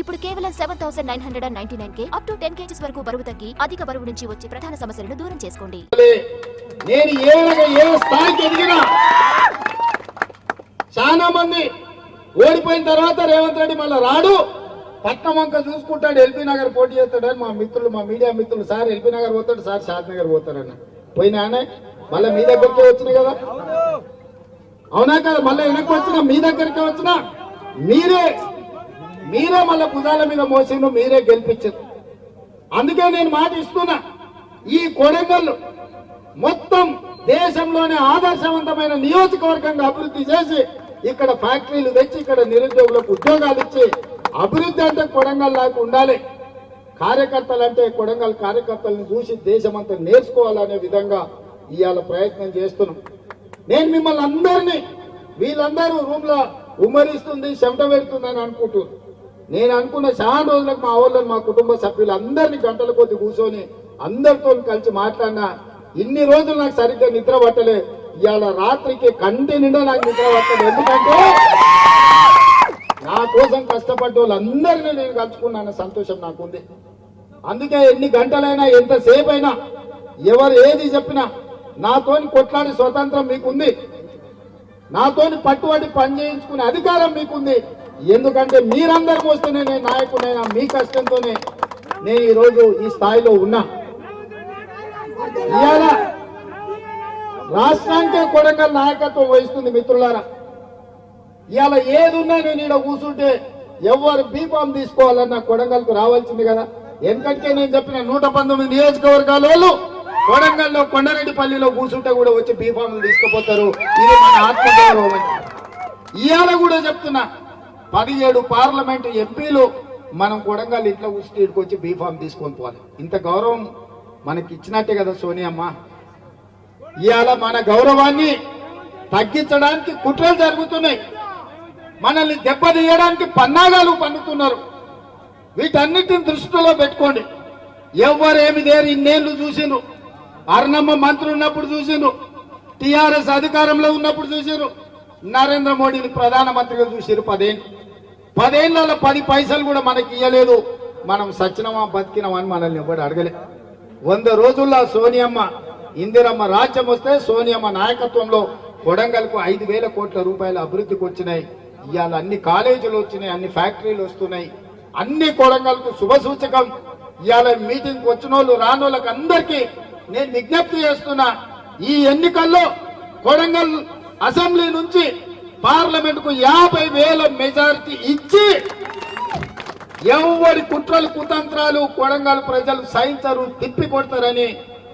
ఇప్పుడు కేవలం seven thousand nine hundred and ninety nine K up to ten kgs వరకు బరువు తగ్గి అధిక బరువు నుంచి వచ్చే ప్రధాన సమస్యలను దూరం చేసుకోండి. నేను ఏడగా ఏ స్థాయికి ఎదిగినా చాలా మంది ఓడిపోయిన తర్వాత రేవంత్ రెడ్డి మళ్ళీ రాడు. పట్నం వంక చూసుకుంటాడు ఎల్బీ నగర్ పోటీ చేస్తాడని మా మిత్రులు మా మీడియా మిత్రులు సార్ ఎల్బీ నగర్ పోతాడు సార్ షాద్ నగర్ పోతాడని. పోయినానే మళ్ళీ మీ దగ్గరికే వచ్చినాయి కదా. అవునా కదా మళ్ళీ వెనక్కి వచ్చినా మీ దగ్గరికే వచ్చినా మీరే మీరే మళ్ళీ భుజాల మీద మోసిండు మీరే గెలిపించారు అందుకే నేను మాట ఇస్తున్నా. ఈ కొడంగల్ మొత్తం దేశంలోనే ఆదర్శవంతమైన నియోజకవర్గంగా అభివృద్ధి చేసి ఇక్కడ ఫ్యాక్టరీలు తెచ్చి ఇక్కడ నిరుద్యోగులకు ఉద్యోగాలు ఇచ్చి అభివృద్ధి అంటే కొడంగల్ లాగా ఉండాలి. కార్యకర్తలు అంటే కొడంగల్ కార్యకర్తలను చూసి దేశమంతా నేర్చుకోవాలనే విధంగా ఇవాళ ప్రయత్నం చేస్తున్నాం. నేను మిమ్మల్ని అందరినీ వీళ్ళందరూ రూమ్లో ఉమ్మరిస్తుంది చెమట పెడుతుందని అనుకుంటున్నారు నేను అనుకున్న చాలా రోజులకు మా వాళ్ళని మా కుటుంబ సభ్యులు అందరినీ గంటల కొద్ది కూర్చొని అందరితో కలిసి మాట్లాడినా ఇన్ని రోజులు నాకు సరిగ్గా నిద్ర పట్టలే. ఇవాళ రాత్రికి కంటి నిండా నాకు నిద్ర పట్టలేదు ఎందుకంటే నా కోసం కష్టపడ్డ వాళ్ళందరినీ నేను కలుసుకున్నాను సంతోషం నాకుంది. అందుకే ఎన్ని గంటలైనా ఎంతసేపు అయినా ఎవరు ఏది చెప్పినా నాతోని కొట్లాడి స్వతంత్రం మీకుంది. నాతోని పట్టుబడి పని చేయించుకునే అధికారం మీకుంది. ఎందుకంటే మీరందరూ వస్తేనే నేను నాయకుడైనా మీ కష్టంతోనే నేను ఈరోజు ఈ స్థాయిలో ఉన్నా. ఇవాళ రాష్ట్రానికే కొడంగల్ నాయకత్వం వహిస్తుంది మిత్రులారా. ఇవాళ ఏదున్నా నేను ఇక్కడ కూర్చుంటే ఎవరు బీఫామ్ తీసుకోవాలన్నా కొడంగల్కు రావాల్సింది కదా. ఎందుకంటే నేను చెప్పిన నూట పంతొమ్మిది నియోజకవర్గాల వాళ్ళు కొడంగల్లో కొండరెడ్డిపల్లిలో కూర్చుంటే కూడా వచ్చి బీఫామ్లు తీసుకుపోతారు. ఇది మన ఆత్మగౌరవం ఇవాళ కూడా చెప్తున్నా పదిహేడు పార్లమెంట్ ఎంపీలు మనం కొడంగల్ ఇంట్లో ఉస్టీడ్కి వచ్చి బీఫామ్ తీసుకొని పోవాలి. ఇంత గౌరవం మనకి ఇచ్చినట్టే కదా సోనియమ్మ. ఇవాళ మన గౌరవాన్ని తగ్గించడానికి కుట్రలు జరుగుతున్నాయి. మనల్ని దెబ్బతీయడానికి పన్నాగాలు పండుతున్నారు. వీటన్నిటిని దృష్టిలో పెట్టుకోండి. ఎవరేమి దేరు ఇన్నేళ్ళు చూసిండ్రు అర్ణమ్మ మంత్రి ఉన్నప్పుడు చూసిండ్రు టిఆర్ఎస్ అధికారంలో ఉన్నప్పుడు చూసిండ్రు నరేంద్ర మోడీని ప్రధానమంత్రిగా చూసారు పదేళ్ళు పదేళ్ళలో పది పైసలు కూడా మనకి ఇవ్వలేదు మనం సచ్చినమా బతికినమా అని మనల్ని ఎవరు అడగలే. వంద రోజుల్లో సోనియమ్మ ఇందిరమ్మ రాజ్యం వస్తే సోనియమ్మ నాయకత్వంలో కొడంగల్కు ఐదు వేల కోట్ల రూపాయల అభివృద్ధికి వచ్చినాయి. ఇవాళ అన్ని కాలేజీలు వచ్చినాయి అన్ని ఫ్యాక్టరీలు వస్తున్నాయి. అన్ని కొడంగల్కు శుభ సూచకం. ఇవాళ మీటింగ్ వచ్చిన వాళ్ళు రాని అందరికీ నేను విజ్ఞప్తి చేస్తున్నా ఈ ఎన్నికల్లో కొడంగల్ అసెంబ్లీ నుంచి పార్లమెంట్కు యాభై వేల మెజారిటీ ఇచ్చి ఎవరి కుట్రలు కుతంత్రాలు కొడంగల్ ప్రజలు సహించరు తిప్పి కొడతారని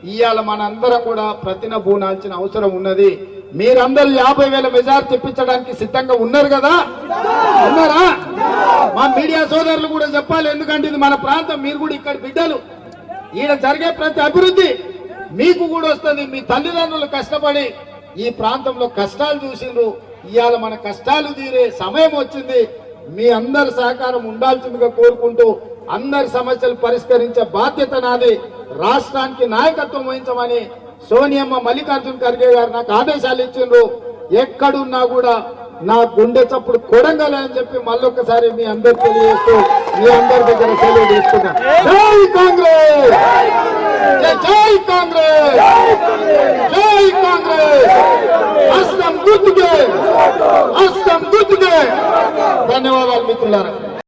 ఇవాళ మనందరం కూడా ప్రతినబూనాల్సిన అవసరం ఉన్నది. మీరందరూ యాభై వేల మెజార్టీ తెప్పించడానికి సిద్ధంగా ఉన్నారు కదా? ఉన్నారా? మా మీడియా సోదరులు కూడా చెప్పాలి ఎందుకంటే ఇది మన ప్రాంతం మీరు కూడా ఇక్కడ బిడ్డలు. ఈయన జరిగే ప్రతి అభివృద్ధి మీకు కూడా వస్తుంది మీ తల్లిదండ్రులు కష్టపడి ఈ ప్రాంతంలో కష్టాలు చూసిండ్రు. ఇవాళ మన కష్టాలు తీరే సమయం వచ్చింది. మీ అందరి సహకారం ఉండాల్సిందిగా కోరుకుంటూ అందరి సమస్యలు పరిష్కరించే బాధ్యత నాది. రాష్ట్రానికి నాయకత్వం వహించమని సోనియమ్మ మల్లికార్జున్ ఖర్గే గారు నాకు ఆదేశాలు ఇచ్చిండ్రు. ఎక్కడున్నా కూడా నా గుండె చప్పుడు కొడంగలే అని చెప్పి మళ్ళొక్కసారి మీ అందరు తెలియజేస్తూ మీ అందరి దగ్గర సెలవు తీసుకున్నా జై కాంగ్రెస్! జై జై కాంగ్రెస్! జై హస్తం